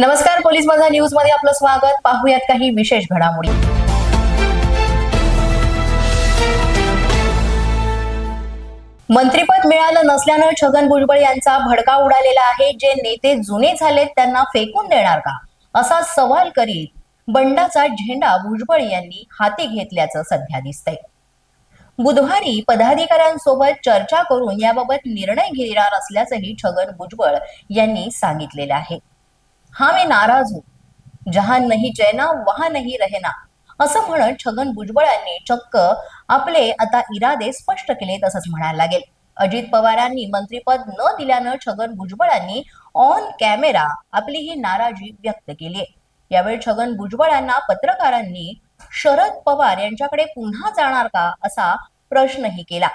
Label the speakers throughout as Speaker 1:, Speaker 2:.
Speaker 1: नमस्कार पोलीस माझा न्यूजमध्ये आपलं स्वागत. पाहूयात काही विशेष घडामोडी. मंत्रीपद मिळालं नसल्यानं छगन भुजबळ यांचा भडका उडालेला आहे. जे नेते जुने झालेत त्यांना फेकून देणार का? असा सवाल करीत बंडाचा झेंडा भुजबळ यांनी हाती घेतल्याचं सध्या दिसतंय. बुधवारी पदाधिकाऱ्यांसोबत चर्चा करून याबाबत निर्णय घेणार असल्याचंही छगन भुजबळ यांनी सांगितलेलं आहे. हा मी नाराज हो जहान नाही जैना वहा नाही रहेना. असं म्हणत छगन भुजबळ यांनी चक्क आपले आता इरादे स्पष्ट केले तसंच म्हणायला लागेल. अजित पवारांनी मंत्रीपद न दिल्यानं छगन भुजबळांनी ऑन कॅमेरा आपली ही नाराजी व्यक्त केली आहे यावेळी छगन भुजबळ यांना पत्रकारांनी शरद पवार यांच्याकडे पुन्हा जाणार का असा प्रश्नही केला.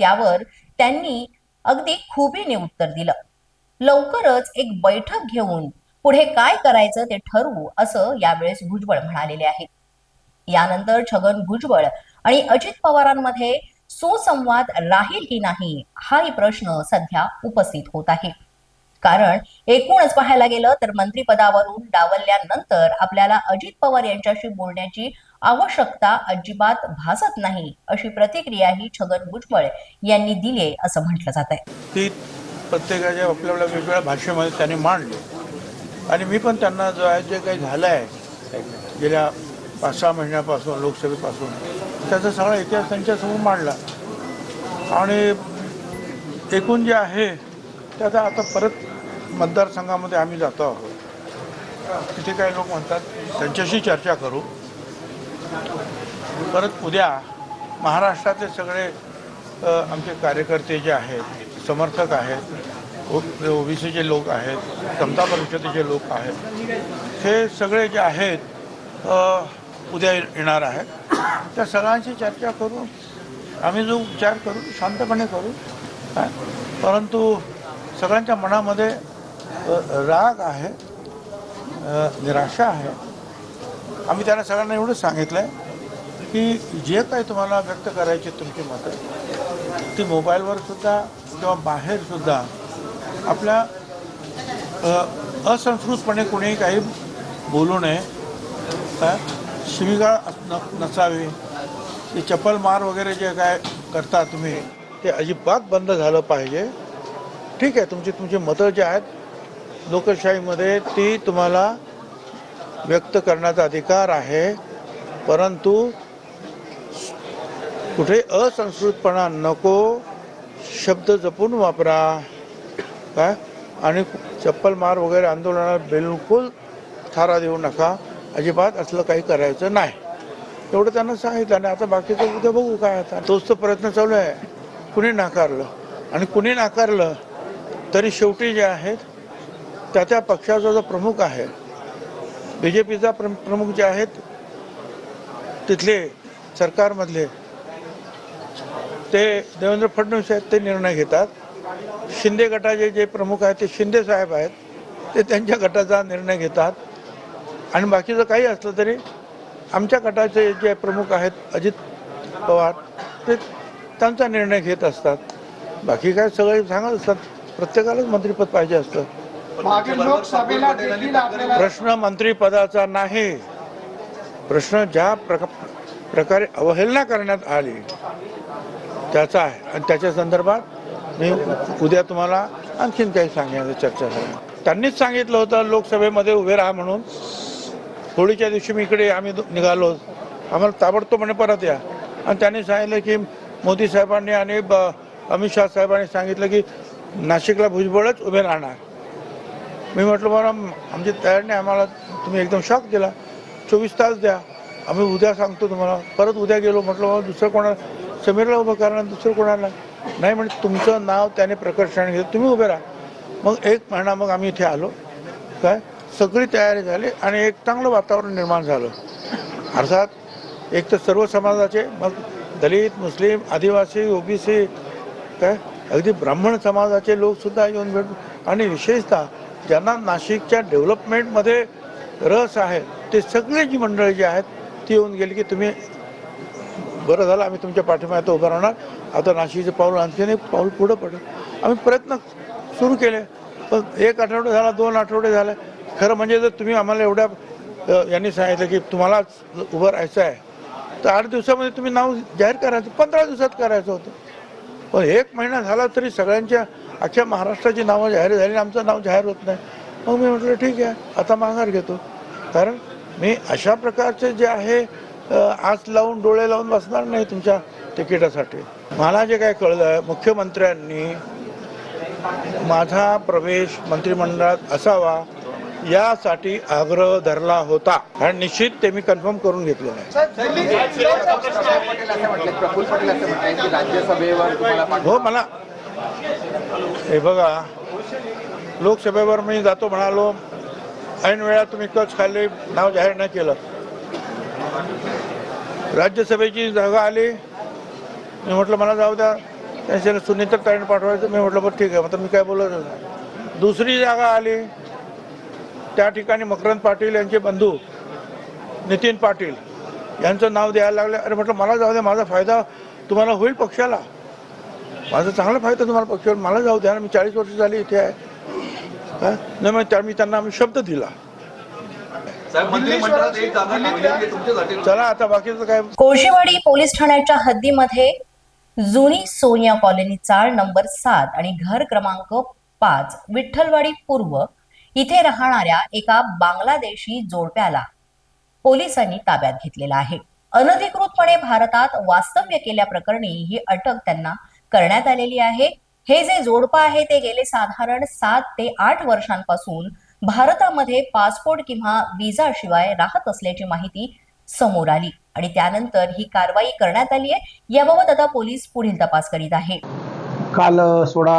Speaker 1: त्यावर त्यांनी अगदी खुबीने उत्तर दिलं. लवकरच एक बैठक घेऊन पुढे काय करायचं ते ठरवू असं यावेळेस भुजबळ म्हणालेले आहेत. यानंतर छगन भुजबळ आणि अजित पवारांमध्ये सुसंवाद राहील की नाही हाही प्रश्न सध्या उपस्थित होत आहे. कारण एकूणच पाहायला गेलं तर मंत्रिपदावरून डावलल्यानंतर आपल्याला अजित पवार यांच्याशी बोलण्याची आवश्यकता अजिबात भासत नाही अशी प्रतिक्रियाही छगन भुजबळ यांनी दिली असं म्हटलं जात आहे
Speaker 2: ती प्रत्येकाच्या आपल्या वेगवेगळ्या भाषेमध्ये त्यांनी मांडली. आणि मी पण त्यांना जो आहे जे काही झालं आहे गेल्या पाच सहा महिन्यापासून लोकसभेपासून त्याचा सगळा इतिहास त्यांच्यासमोर मांडला. आणि एकूण जे आहे त्याचा आता परत मतदारसंघामध्ये आम्ही जातो आहोत. तिथे काही लोक म्हणतात त्यांच्याशी चर्चा करू. परत उद्या महाराष्ट्रातले सगळे आमचे कार्यकर्ते जे आहेत समर्थक आहेत हो, हो, ओबीसीचे लोक आहेत समता परिषदेचे लोक आहेत. हे सगळे जे आहेत उद्या येणार आहेत. त्या सगळ्यांशी चर्चा करून आम्ही जो विचार करू शांतपणे करू काय परंतु सगळ्यांच्या मनामध्ये राग आहे निराशा आहे. आम्ही त्याला सगळ्यांना एवढंच सांगितलं आहे की जे काही तुम्हाला व्यक्त करायचे तुमची मतं ती मोबाईलवर सुद्धा किंवा बाहेरसुद्धा आपल्या असंस्कृतपणे कोणी काही बोलू नये काय शिवीगाळ न- नसावी. ते चप्पल मार वगैरे जे काय करता तुम्ही ते अजिबात बंद झालं पाहिजे. ठीक आहे तुमची तुमची मतं जे आहेत लोकशाहीमध्ये ती तुम्हाला व्यक्त करण्याचा अधिकार आहे. परंतु कुठे असंस्कृतपणा नको शब्द जपून वापरा. काय आणि चप्पल मार वगैरे आंदोलनाला बिलकुल थारा देऊ नका. अजिबात असलं काही करायचं नाही. एवढं त्यांना सांगितलं आणि आता बाकीचं उद्या बघू काय आता. तोच तर प्रयत्न चालू आहे. कुणी नाकारलं? आणि कुणी नाकारलं तरी शेवटी जे आहेत त्या त्या पक्षाचा जो प्रमुख आहे बी जे पीचा प्र प्रमुख जे आहेत तिथले सरकारमधले ते देवेंद्र फडणवीस आहेत ते निर्णय घेतात. शिंदे गटाचे जे प्रमुख आहेत ते शिंदे साहेब आहेत ते त्यांच्या गटाचा निर्णय घेतात. आणि बाकीचं काही असलं तरी आमच्या गटाचे जे प्रमुख आहेत अजित पवार ते त्यांचा निर्णय घेत असतात. बाकी काय सगळे सांगत असतात. प्रत्येकालाच मंत्रिपद पाहिजे असतं. प्रश्न मंत्रिपदाचा नाही. प्रश्न ज्या प्रका प्रकारे अवहेलना करण्यात आली त्याचा आहे. आणि त्याच्या संदर्भात मी उद्या तुम्हाला आणखीन काही सांगण्याचं चर्चा झाली त्यांनीच सांगितलं होतं लोकसभेमध्ये उभे राहा म्हणून. होळीच्या दिवशी मी इकडे आम्ही निघालो. आम्हाला ताबडतोब म्हणे परत या. आणि त्यांनी सांगितलं की मोदी साहेबांनी आणि ब- अमित शाह साहेबांनी सांगितलं की नाशिकला भुजबळच उभे राहणार. मी म्हटलं बरं आमची तयारीने आम्हाला तुम्ही एकदम शॉक दिला. चोवीस तास द्या. आम्ही उद्या सांगतो तुम्हाला. परत उद्या गेलो. म्हटलं बाबा दुसरं कोणाला समीरला उभं करणार दुसरं कोणाला? नाही म्हणजे तुमचं नाव त्याने प्रकर्षण घेतलं तुम्ही उभे राहा. मग एक महिना मग आम्ही इथे आलो. काय? सगळी तयारी झाली आणि एक चांगलं वातावरण निर्माण झालं. अर्थात एक तर सर्व समाजाचे मग दलित मुस्लिम आदिवासी ओबीसी काय? अगदी ब्राह्मण समाजाचे लोकसुद्धा येऊन भेट आणि विशेषतः ज्यांना नाशिकच्या डेव्हलपमेंटमध्ये रस आहे ते सगळे जी मंडळी जी आहेत ती येऊन गेली की तुम्ही बरं झालं आम्ही तुमच्या पाठीमागे उभं राहणार. आता नाशिकचं पाऊल आणखीन एक पाऊल पुढं पडेल. आम्ही प्रयत्न सुरू केले पण एक आठवडा झाला दोन आठवडे झाले. खरं म्हणजे जर तुम्ही आम्हाला एवढ्या यांनी सांगितलं की तुम्हाला उभं राहायचं आहे तर आठ दिवसामध्ये तुम्ही नाव जाहीर करायचं पंधरा दिवसात करायचं होतं. पण एक महिना झाला तरी सगळ्यांच्या अख्ख्या महाराष्ट्राची नावं जाहीर झाली आणि आमचं नाव जाहीर होत नाही. मग मी म्हटलं ठीक आहे आता माघार घेतो. कारण मी अशा प्रकारचे जे आहे आस लावून डोळे लावून बसणार नाही तुमच्या तिकिटासाठी. मला जे काय कळलं मुख्यमंत्र्यांनी माझा प्रवेश मंत्रिमंडळात असावा यासाठी आग्रह धरला होता. आणि निश्चित ते मी कन्फर्म करून घेतलेलं आहे हो मला हे बघा लोकसभेवर मी जातो म्हणालो ऐन वेळा तुम्ही कच खाल्ले नाव जाहीर नाही केलं. राज्यसभेची जागा आली. मी म्हटलं मला जाऊ द्या. त्यांच्या सुनीता ताईने पाठवायचं. मी म्हटलं बरं ठीक आहे. मग मी काय बोलत दुसरी जागा आली. त्या ठिकाणी मकरंद पाटील यांचे बंधू नितीन पाटील यांचं नाव द्यायला लागलं. अरे म्हटलं मला जाऊ द्या. माझा फायदा तुम्हाला होईल पक्षाला. माझा चांगला फायदा तुम्हाला पक्षावर. मला जाऊ द्या. मी चाळीस वर्ष झाली इथे आहे. हा? नाही मग त्या मी त्यांना आम्ही शब्द दिला
Speaker 3: साहेब मंत्रिमंडळात एक जागा निवडली तुमच्यासाठी
Speaker 2: चला आता बाकीचं काय
Speaker 1: कोळशेवाडी पोलीस ठाण्याच्या हद्दीमध्ये जुनी सोनिया कॉलनी चाळ नंबर सात आणि घर क्रमांक पाच विठ्ठलवाडी पूर्व इथे राहणाऱ्या एका बांगलादेशी जोडप्याला पोलिसांनी ताब्यात घेतलेला आहे. अनधिकृतपणे भारतात वास्तव्य केल्याप्रकरणी ही अटक त्यांना करण्यात आलेली आहे. हे जे जोडपं आहे ते गेले साधारण सात ते आठ वर्षांपासून भारतामध्ये पासपोर्ट किंवा विजाशिवाय राहत असल्याची माहिती समोर आली. आणि त्यानंतर ही कारवाई करण्यात आली आहे. याबाबत आता पोलीस पुढील तपास करीत आहे.
Speaker 4: काल सोळा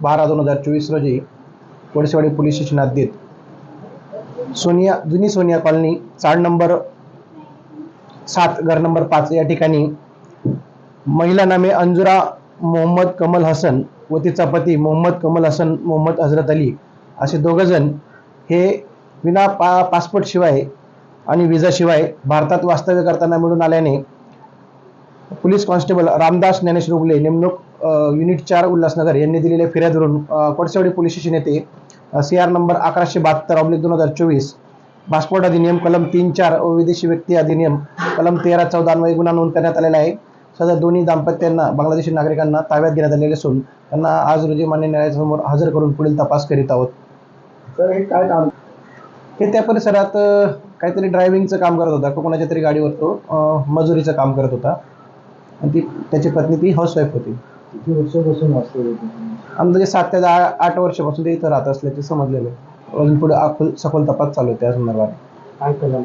Speaker 4: बारा दोन हजार चोवीस रोजी कोळसेवाडी पोलीस स्टेशन हद्दीत सोनिया जुनी सोनिया कॉलनी चाड नंबर सात घर नंबर पाच या ठिकाणी महिला नामे अंजुरा मोहम्मद कमल हसन व तिचा पती मोहम्मद कमल हसन मोहम्मद हजरत अली असे दोघंजण हे विना पा पासपोर्टशिवाय आणि विजाशिवाय भारतात वास्तव्य करताना मिळून आल्याने पोलीस कॉन्स्टेबल रामदास ज्ञानेश रुगले नेमणूक युनिट चार उल्हासनगर यांनी दिलेल्या फिर्यादवरून अ, पोलीस स्टेशन येथे सी आर नंबर अकराशे बहात्तर ऑब्लिक दोन हजार चोवीस पासपोर्ट अधिनियम कलम तीन चार व विदेशी व्यक्ती अधिनियम कलम तेरा चौदा गुन्हा नोंद करण्यात आलेला आहे. सदर दोन्ही दाम्पत्यांना बांगलादेशी नागरिकांना ताब्यात घेण्यात आलेले असून त्यांना आज रोजी मान्य न्यायालयासमोर हजर करून पुढील तपास करीत आहोत. तर हे काय काम? हे त्या परिसरात काहीतरी ड्रायव्हिंगचं काम करत होता कोणाच्या तरी गाडीवर तो मजुरीचं काम करत होता. आणि ती त्याची पत्नी ती हाऊसवाईफ होती.
Speaker 5: किती वर्षापासून
Speaker 4: अंदाजे सात ते दहा आठ वर्षापासून ते इथं राहत असल्याचे समजलेलं आहे. अजून पुढे अखोल सखोल तपास चालू आहे त्या संदर्भात.
Speaker 5: काय कलम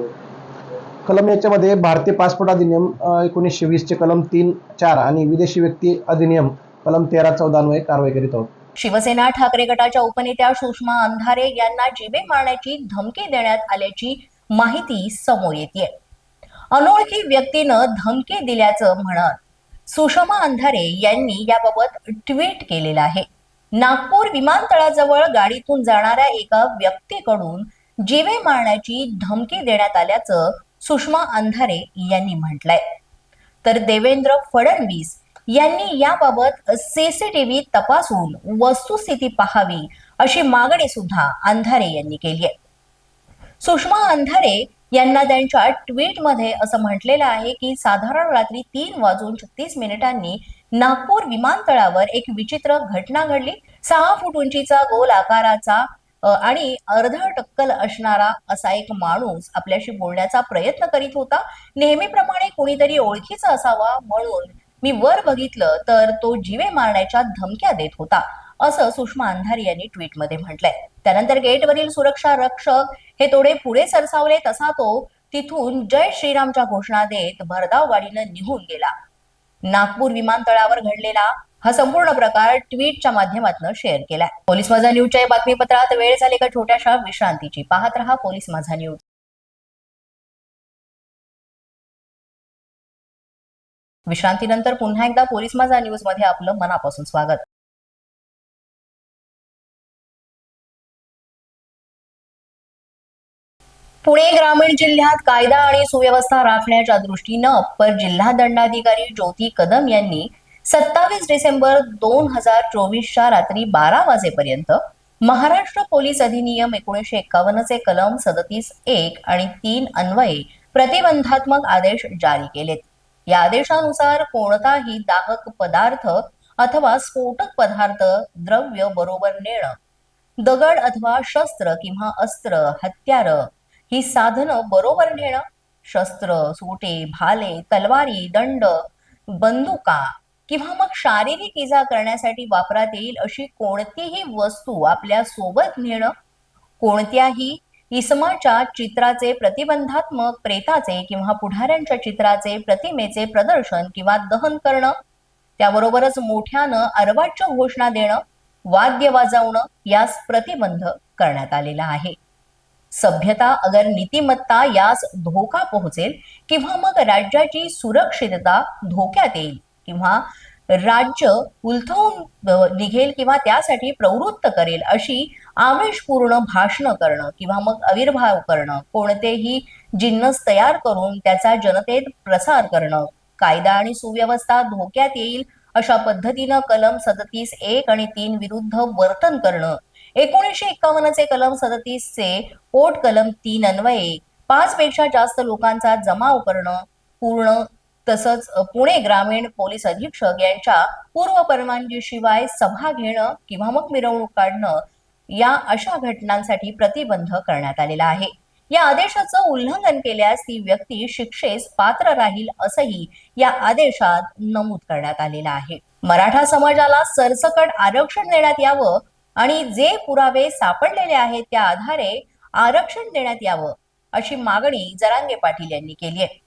Speaker 4: कलम याच्यामध्ये भारतीय पासपोर्ट अधिनियम अ, एकोणीसशे वीसचे कलम तीन चार आणि विदेशी व्यक्ती अधिनियम कलम तेरा चौदा अन्वये कारवाई करीत आहोत.
Speaker 1: शिवसेना ठाकरे गटाच्या उपनेत्या सुषमा अंधारे यांना जिवे मारण्याची धमकी देण्यात आल्याची माहिती समोर येते अनोळखी व्यक्तीनं धमकी दिल्याचं म्हणत सुषमा अंधारे यांनी याबाबत ट्विट केलेलं आहे. नागपूर विमानतळाजवळ गाडीतून जाणाऱ्या एका व्यक्तीकडून जिवे मारण्याची धमकी देण्यात आल्याचं सुषमा अंधारे यांनी म्हटलंय. तर देवेंद्र फडणवीस यांनी याबाबत सीसीटीव्ही तपासून वस्तुस्थिती पाहावी अशी मागणी सुद्धा अंधारे यांनी केली आहे. सुषमा अंधारे यांना त्यांच्या ट्विटमध्ये असं म्हटलेलं आहे की साधारण रात्री तीन वाजून छत्तीस मिनिटांनी नागपूर विमानतळावर एक विचित्र घटना घडली. सहा फूट उंचीचा गोल आकाराचा आणि अर्ध टक्कल असणारा असा एक माणूस आपल्याशी बोलण्याचा प्रयत्न करीत होता. नेहमीप्रमाणे कोणीतरी ओळखीचा असावा म्हणून मी वर बघितलं तर तो जीवे मारण्याच्या धमक्या देत होता असं सुषमा अंधारी यांनी ट्विटमध्ये म्हटलंय. त्यानंतर गेटवरील सुरक्षा रक्षक हे थोडे पुढे सरसावले तसा तो तिथून जय श्रीरामच्या घोषणा देत भरधाव गाडीनं निघून गेला. नागपूर विमानतळावर घडलेला हा संपूर्ण प्रकार ट्विटच्या माध्यमातून शेअर केलाय. पोलीस माझा न्यूजच्या बातमीपत्रात वेळ झाली का? छोट्याशा विश्रांतीची. पाहत रहा पोलीस माझा न्यूज. विश्रांतीनंतर पुन्हा एकदा पोलीस माझा न्यूजमध्ये आपलं मनापासून स्वागत. पुणे ग्रामीण जिल्ह्यात कायदा आणि सुव्यवस्था राखण्याच्या दृष्टीनं अप्पर जिल्हा दंडाधिकारी ज्योती कदम यांनी सत्तावीस डिसेंबर दोन हजार चोवीसच्या रात्री बारा वाजेपर्यंत महाराष्ट्र पोलीस अधिनियम एकोणीसशे एक्कावन्नचे कलम सदतीस एक आणि तीन अन्वये प्रतिबंधात्मक आदेश जारी केलेत. या आदेशानुसार कोणताही दाहक पदार्थ अथवा स्फोटक पदार्थ द्रव्य बरोबर नेणं दगड अथवा शस्त्र किंवा अस्त्र हत्यार ही साधनं बरोबर नेणं शस्त्र सोटे भाले तलवारी दंड बंदुका किंवा मग शारीरिक इजा करण्यासाठी वापरात येईल अशी कोणतीही वस्तू आपल्यासोबत नेणं कोणत्याही इसमाच्या चित्राचे प्रतिबंधात्मक प्रेताचे किंवा पुढाऱ्यांच्या चित्राचे प्रतिमेचे प्रदर्शन किंवा दहन करणं त्याबरोबरच मोठ्यानं अर्वाच्य घोषणा देणं वाद्य वाजवणं यास प्रतिबंध करण्यात आलेला आहे. सभ्यता अगर नीतिमत्ता यास धोका पोहोचेल किंवा मग राज्याची सुरक्षितता धोक्यात येईल किंवा राज्य उलथवून निघेल किंवा त्यासाठी प्रवृत्त करेल अशी आवेशपूर्ण भाषणं करणं किंवा मग आविर्भाव करणं कोणतेही जिन्नस तयार करून त्याचा जनतेत प्रसार करणं कायदा आणि सुव्यवस्था धोक्यात येईल अशा पद्धतीनं कलम सदतीस एक आणि तीन विरुद्ध वर्तन करणं एकोणीसशे एक्कावन्नचे कलम सदतीसचे पोट कलम तीन अन्वये पाच पेक्षा जास्त लोकांचा जमाव करणं पूर्ण तसंच पुणे ग्रामीण पोलीस अधीक्षक यांच्या पूर्व परवानगीशिवाय सभा घेणं किंवा मग मिरवणूक काढणं या अशा घटनांसाठी प्रतिबंध करण्यात आलेला आहे. या आदेशाचं उल्लंघन केल्यास ती व्यक्ती शिक्षेस पात्र राहील असंही या आदेशात नमूद करण्यात आलेलं आहे. मराठा समाजाला सरसकट आरक्षण देण्यात यावं आणि जे पुरावे सापडलेले आहेत त्या आधारे आरक्षण देण्यात यावं अशी मागणी जरांगे पाटील यांनी केली आहे.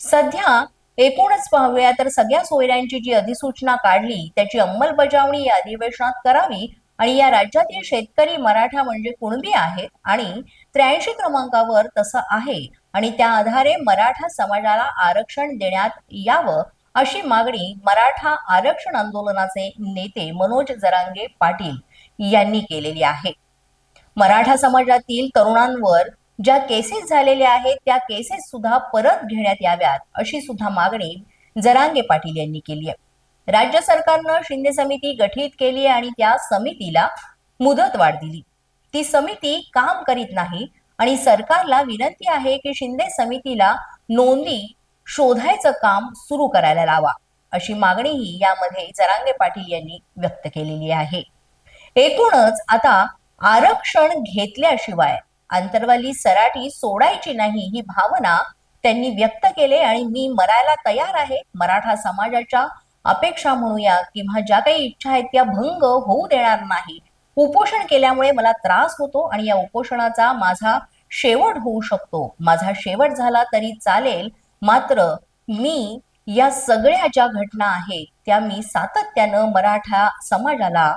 Speaker 1: सध्या एकूणच पाहूया तर सगळ्या सोयऱ्यांची जी अधिसूचना काढली त्याची अंमलबजावणी या अधिवेशनात करावी आणि या राज्यातील शेतकरी मराठा म्हणजे कुणबी आहेत आणि त्र्याऐंशी क्रमांकावर तसं आहे आणि त्या आधारे मराठा समाजाला आरक्षण देण्यात यावं अशी मागणी मराठा आरक्षण आंदोलनाचे नेते मनोज जरांगे पाटील यांनी केलेली आहे. मराठा समाजातील तरुणांवर ज्या केसेस झालेल्या आहेत त्या केसेस सुद्धा परत घेण्यात याव्यात अशी सुद्धा मागणी जरांगे पाटील यांनी केली आहे. राज्य सरकारनं शिंदे समिती गठीत केली आणि त्या समितीला मुदतवाढ दिली. ती समिती काम करीत नाही आणि सरकारला विनंती आहे की शिंदे समितीला नोंदी शोधायचं काम सुरू करायला लावा अशी मागणीही यामध्ये जरांगे पाटील यांनी व्यक्त केलेली आहे. एकूणच आता आरक्षण घेतल्याशिवाय अंतर्वाली सराटी सोडायची नाही ही भावना त्यांनी व्यक्त केले आणि मी मरायला तयार आहे. मराठा समाजाच्या अपेक्षा म्हणूया किंवा ज्या काही इच्छा आहेत त्या भंग होऊ देणार नाही. उपोषण केल्यामुळे मला त्रास होतो आणि या उपोषणाचा माझा शेवट होऊ शकतो. माझा शेवट झाला तरी चालेल. मात्र मी या सगळ्या ज्या घटना आहेत त्या मी सातत्यानं मराठा समाजाला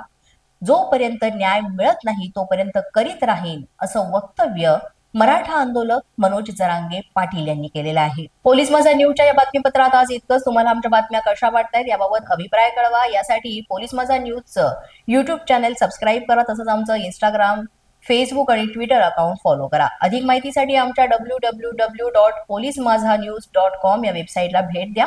Speaker 1: जोपर्यंत न्याय मिळत नाही तोपर्यंत करीत राहीन असं वक्तव्य मराठा आंदोलक मनोज जरांगे पाटील यांनी केलेलं आहे. पोलीस माझा न्यूजच्या या बातमीपत्रात आज इतकंच. तुम्हाला आमच्या बातम्या कशा वाटतायत याबाबत अभिप्राय कळवा. यासाठी पोलीस माझा न्यूजचं युट्यूब चॅनल सबस्क्राईब करा तसंच आमचं इंस्टाग्राम फेसबुक आणि ट्विटर अकाउंट फॉलो करा. अधिक माहितीसाठी आमच्या W W W dot police Majha news dot com या वेबसाईटला भेट द्या.